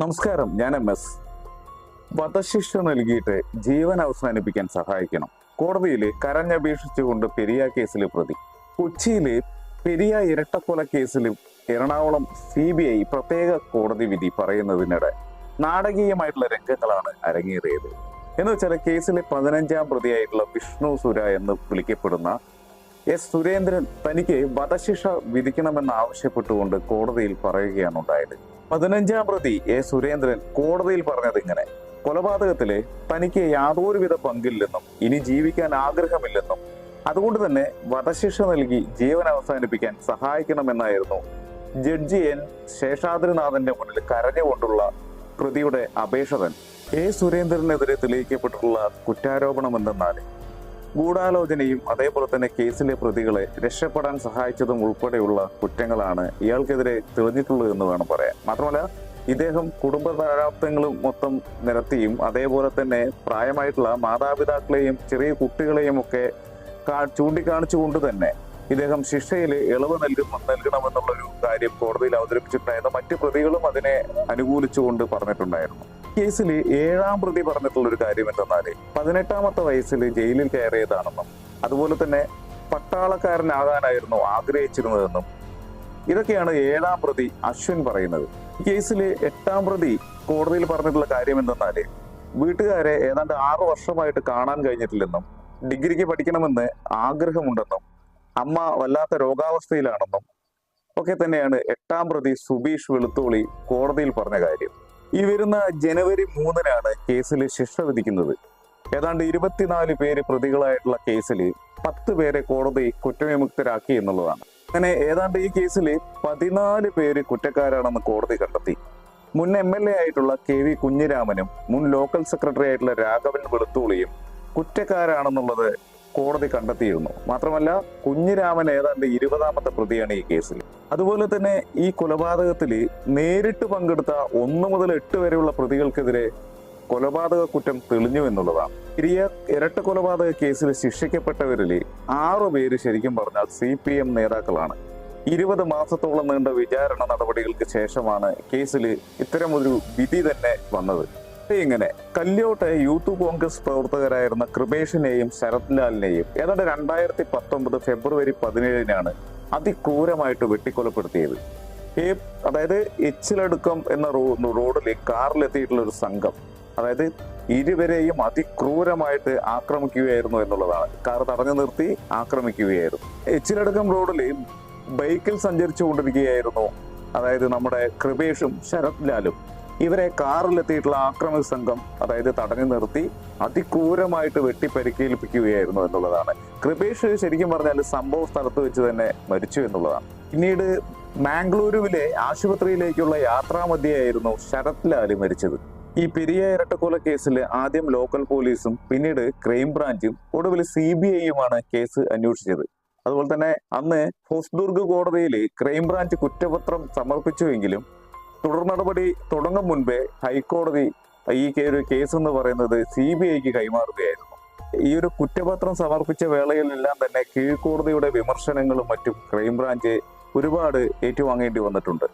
നമസ്കാരം ഞാൻ M S. വധശിക്ഷ നൽകിയിട്ട് ജീവൻ അവസാനിപ്പിക്കാൻ സഹായിക്കണം. കോടതിയിൽ കരഞ്ഞപേക്ഷിച്ചുകൊണ്ട് പെരിയ കേസിലെ പ്രതി. കൊച്ചിയിലെ പെരിയ ഇരട്ടക്കൊല കേസിൽ എറണാകുളം സി ബി ഐ പ്രത്യേക കോടതി വിധി പറയുന്നതിനിടെ നാടകീയമായിട്ടുള്ള രംഗങ്ങളാണ് അരങ്ങേറിയത്. എന്ന് വെച്ചാൽ കേസിലെ പതിനഞ്ചാം പ്രതിയായിട്ടുള്ള വിഷ്ണു സുര എന്ന് വിളിക്കപ്പെടുന്ന എസ് സുരേന്ദ്രൻ തനിക്ക് വധശിക്ഷ വിധിക്കണമെന്ന് ആവശ്യപ്പെട്ടുകൊണ്ട് കോടതിയിൽ പറയുകയാണ് ഉണ്ടായത്. പതിനഞ്ചാം പ്രതി എ സുരേന്ദ്രൻ കോടതിയിൽ പറഞ്ഞത് ഇങ്ങനെ കൊലപാതകത്തിലെ തനിക്ക് യാതൊരുവിധ പങ്കില്ലെന്നും ഇനി ജീവിക്കാൻ ആഗ്രഹമില്ലെന്നും അതുകൊണ്ട് തന്നെ വധശിക്ഷ നൽകി ജീവൻ അവസാനിപ്പിക്കാൻ സഹായിക്കണമെന്നായിരുന്നു. ജഡ്ജി എൻ ശേഷാദ്രിനാഥന്റെ മുന്നിൽ കരഞ്ഞുകൊണ്ടുള്ള പ്രതിയുടെ അപേക്ഷകൻ. എ സുരേന്ദ്രനെതിരെ തെളിയിക്കപ്പെട്ടിട്ടുള്ള കുറ്റാരോപണം എന്തെന്നാൽ ഗൂഢാലോചനയും അതേപോലെ തന്നെ കേസിലെ പ്രതികളെ രക്ഷപ്പെടാൻ സഹായിച്ചതും ഉൾപ്പെടെയുള്ള കുറ്റങ്ങളാണ് ഇയാൾക്കെതിരെ തെളിഞ്ഞിട്ടുള്ളത് എന്ന് വേണം പറയാൻ. മാത്രമല്ല ഇദ്ദേഹം കുടുംബ പ്രാരാബ്ദങ്ങളും മൊത്തം നിരത്തിയും അതേപോലെ തന്നെ പ്രായമായിട്ടുള്ള മാതാപിതാക്കളെയും ചെറിയ കുട്ടികളെയും ഒക്കെ ചൂണ്ടിക്കാണിച്ചുകൊണ്ട് തന്നെ ഇദ്ദേഹം ശിക്ഷയിൽ ഇളവ് നൽകുന്ന നൽകണമെന്നുള്ളൊരു കാര്യം കോടതിയിൽ അവതരിപ്പിച്ചിട്ടുണ്ടായിരുന്നു. മറ്റു പ്രതികളും അതിനെ അനുകൂലിച്ചുകൊണ്ട് പറഞ്ഞിട്ടുണ്ടായിരുന്നു. കേസിൽ ഏഴാം പ്രതി പറഞ്ഞിട്ടുള്ള ഒരു കാര്യം എന്തെന്നാൽ പതിനെട്ടാമത്തെ വയസ്സിൽ ജയിലിൽ കയറിയതാണെന്നും അതുപോലെ തന്നെ പട്ടാളക്കാരനാകാനായിരുന്നു ആഗ്രഹിച്ചിരുന്നതെന്നും ഇതൊക്കെയാണ് ഏഴാം പ്രതി അശ്വിൻ പറയുന്നത്. ഈ കേസിൽ എട്ടാം പ്രതി കോടതിയിൽ പറഞ്ഞിട്ടുള്ള കാര്യം എന്തെന്നാൽ വീട്ടുകാരെ ഏതാണ്ട് ആറു വർഷമായിട്ട് കാണാൻ കഴിഞ്ഞിട്ടില്ലെന്നും ഡിഗ്രിക്ക് പഠിക്കണമെന്ന് ആഗ്രഹമുണ്ടെന്നും അമ്മ വല്ലാത്ത രോഗാവസ്ഥയിലാണെന്നും ഒക്കെ തന്നെയാണ് എട്ടാം പ്രതി സുബീഷ് വെളുത്തോളി കോടതിയിൽ പറഞ്ഞ കാര്യം. ഈ വരുന്ന ജനുവരി മൂന്നിനാണ് കേസിൽ ശിക്ഷ വിധിക്കുന്നത്. ഏതാണ്ട് ഇരുപത്തിനാല് പേര് പ്രതികളായിട്ടുള്ള കേസിൽ പത്ത് പേരെ കോടതി കുറ്റവിമുക്തരാക്കി എന്നുള്ളതാണ്. അങ്ങനെ ഏതാണ്ട് ഈ കേസിൽ പതിനാല് പേര് കുറ്റക്കാരാണെന്ന് കോടതി കണ്ടെത്തി. മുൻ എം എൽ എ ആയിട്ടുള്ള കെ വി കുഞ്ഞിരാമനും മുൻ ലോക്കൽ സെക്രട്ടറി ആയിട്ടുള്ള രാഘവൻ വെളുത്തുള്ളിയും കുറ്റക്കാരാണെന്നുള്ളത് കോടതി കണ്ടെത്തിയിരുന്നു. മാത്രമല്ല കുഞ്ഞിരാമൻ ഏതാണ്ട് ഇരുപതാമത്തെ പ്രതിയാണ് ഈ കേസിൽ. അതുപോലെ തന്നെ ഈ കൊലപാതകത്തിൽ നേരിട്ട് പങ്കെടുത്ത ഒന്ന് മുതൽ എട്ട് വരെയുള്ള പ്രതികൾക്കെതിരെ കൊലപാതക കുറ്റം തെളിഞ്ഞു എന്നുള്ളതാണ്. ഇരിയ ഇരട്ട കൊലപാതക കേസിൽ ശിക്ഷിക്കപ്പെട്ടവരിൽ ആറു പേര് ശരിക്കും പറഞ്ഞാൽ സി പി എം നേതാക്കളാണ്. ഇരുപത് മാസത്തോളം നീണ്ട വിചാരണ നടപടികൾക്ക് ശേഷമാണ് കേസിൽ ഇത്തരമൊരു വിധി തന്നെ വന്നത്. ഇങ്ങനെ കല്യോട്ടെ യൂത്ത് കോൺഗ്രസ് പ്രവർത്തകരായിരുന്ന കൃപേഷിനെയും ശരത് ലാലിനെയും ഏതാണ്ട് രണ്ടായിരത്തി പത്തൊമ്പത് ഫെബ്രുവരി പതിനേഴിനാണ് അതിക്രൂരമായിട്ട് വെട്ടിക്കൊലപ്പെടുത്തിയത്. ഈ അതായത് എച്ചിലടുക്കം എന്ന റോ റോഡിൽ കാറിലെത്തിയിട്ടുള്ള ഒരു സംഘം അതായത് ഇരുവരെയും അതിക്രൂരമായിട്ട് ആക്രമിക്കുകയായിരുന്നു എന്നുള്ളതാണ്. കാർ തടഞ്ഞു നിർത്തി ആക്രമിക്കുകയായിരുന്നു. എച്ചിലടുക്കം റോഡിൽ ബൈക്കിൽ സഞ്ചരിച്ചു കൊണ്ടിരിക്കുകയായിരുന്നു അതായത് നമ്മുടെ കൃപേഷും ശരത് ലാലും. ഇവരെ കാറിലെത്തിയിട്ടുള്ള ആക്രമിക സംഘം അതായത് തടഞ്ഞു നിർത്തി അതിക്രൂരമായിട്ട് വെട്ടി പരിക്കേൽപ്പിക്കുകയായിരുന്നു എന്നുള്ളതാണ്. കൃപേഷ് ശരിക്കും പറഞ്ഞാൽ സംഭവ സ്ഥലത്ത് വെച്ച് തന്നെ മരിച്ചു എന്നുള്ളതാണ്. പിന്നീട് മാംഗ്ലൂരുവിലെ ആശുപത്രിയിലേക്കുള്ള യാത്രാമധ്യയായിരുന്നു ശരത് ലാൽ മരിച്ചത്. ഈ പെരിയ ഇരട്ടക്കൊല കേസിൽ ആദ്യം ലോക്കൽ പോലീസും പിന്നീട് ക്രൈംബ്രാഞ്ചും ഒടുവിൽ സി ബി ഐയുമാണ് കേസ് അന്വേഷിച്ചത്. അതുപോലെ തന്നെ അന്ന് ഹോസ്ദുർഗ് കോടതിയിൽ ക്രൈംബ്രാഞ്ച് കുറ്റപത്രം സമർപ്പിച്ചുവെങ്കിലും തുടർ നടപടി തുടങ്ങും മുൻപേ ഹൈക്കോടതി ഈ ഒരു കേസ് എന്ന് പറയുന്നത് സി ബി ഐക്ക് കൈമാറുകയായിരുന്നു. ഈ ഒരു കുറ്റപത്രം സമർപ്പിച്ച വേളയിലെല്ലാം തന്നെ കീഴ്ക്കോടതിയുടെ വിമർശനങ്ങളും മറ്റും ക്രൈംബ്രാഞ്ച് ഒരുപാട് ഏറ്റുവാങ്ങേണ്ടി വന്നിട്ടുണ്ട്.